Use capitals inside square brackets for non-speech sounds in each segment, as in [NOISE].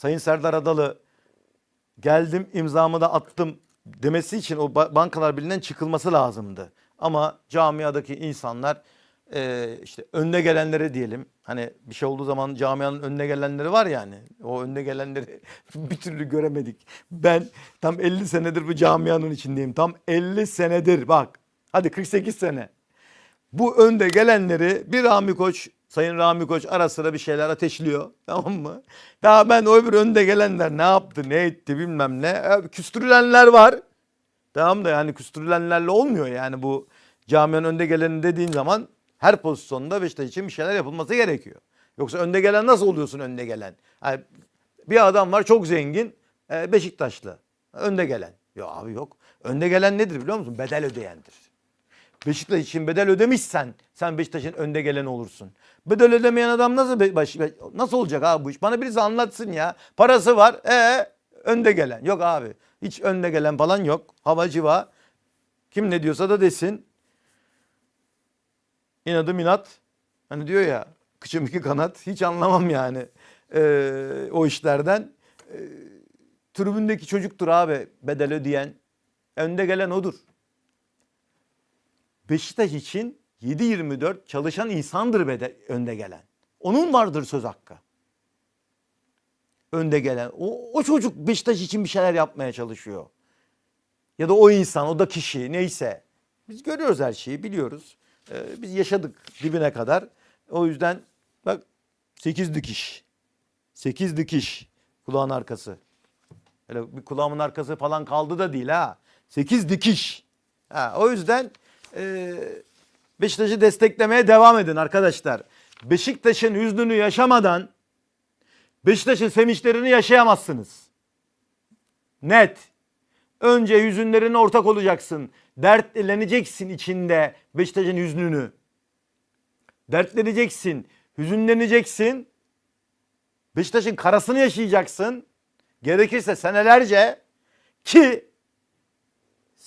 Sayın Serdar Adalı geldim imzamı da attım demesi için o ba- bankalar birliğinden çıkılması lazımdı. Ama camiadaki insanlar e, işte önde gelenlere diyelim hani bir şey olduğu zaman camianın önde gelenleri var yani o önde gelenleri [LAUGHS] bir türlü göremedik. Ben tam 50 senedir bu camianın içindeyim tam 50 senedir bak hadi 48 sene. Bu önde gelenleri bir Rami Koç, Sayın Rami Koç ara sıra bir şeyler ateşliyor. [LAUGHS] Tamam mı? Daha ben o öbür önde gelenler ne yaptı, ne etti bilmem ne. Küstürülenler var. Tamam da yani küstürülenlerle olmuyor yani bu camianın önde geleni dediğin zaman her pozisyonda Beşiktaş için bir şeyler yapılması gerekiyor. Yoksa önde gelen nasıl oluyorsun önde gelen? Yani bir adam var çok zengin e, Beşiktaşlı. Önde gelen. Ya abi yok. Önde gelen nedir biliyor musun? Bedel ödeyendir. Beşiktaş için bedel ödemişsen sen Beşiktaş'ın önde geleni olursun. Bedel ödemeyen adam nasıl be- baş, nasıl olacak abi bu iş? Bana birisi anlatsın ya. Parası var. E önde gelen. Yok abi. Hiç önde gelen falan yok. Havacı var. Kim ne diyorsa da desin. İnadım inat. Hani diyor ya kıçım iki kanat. Hiç anlamam yani ee, o işlerden. Ee, tribündeki çocuktur abi bedel ödeyen. Önde gelen odur. Beşiktaş için 7-24 çalışan insandır bede, önde gelen. Onun vardır söz hakkı. Önde gelen. O, o çocuk Beşiktaş için bir şeyler yapmaya çalışıyor. Ya da o insan, o da kişi neyse. Biz görüyoruz her şeyi, biliyoruz. Ee, biz yaşadık dibine kadar. O yüzden bak 8 dikiş. 8 dikiş kulağın arkası. Öyle bir kulağımın arkası falan kaldı da değil ha. 8 dikiş. Ha, o yüzden e, Beşiktaş'ı desteklemeye devam edin arkadaşlar. Beşiktaş'ın hüznünü yaşamadan Beşiktaş'ın sevinçlerini yaşayamazsınız. Net. Önce hüzünlerine ortak olacaksın. Dertleneceksin içinde Beşiktaş'ın hüznünü. Dertleneceksin, hüzünleneceksin. Beşiktaş'ın karasını yaşayacaksın. Gerekirse senelerce ki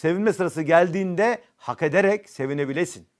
sevinme sırası geldiğinde hak ederek sevinebilesin.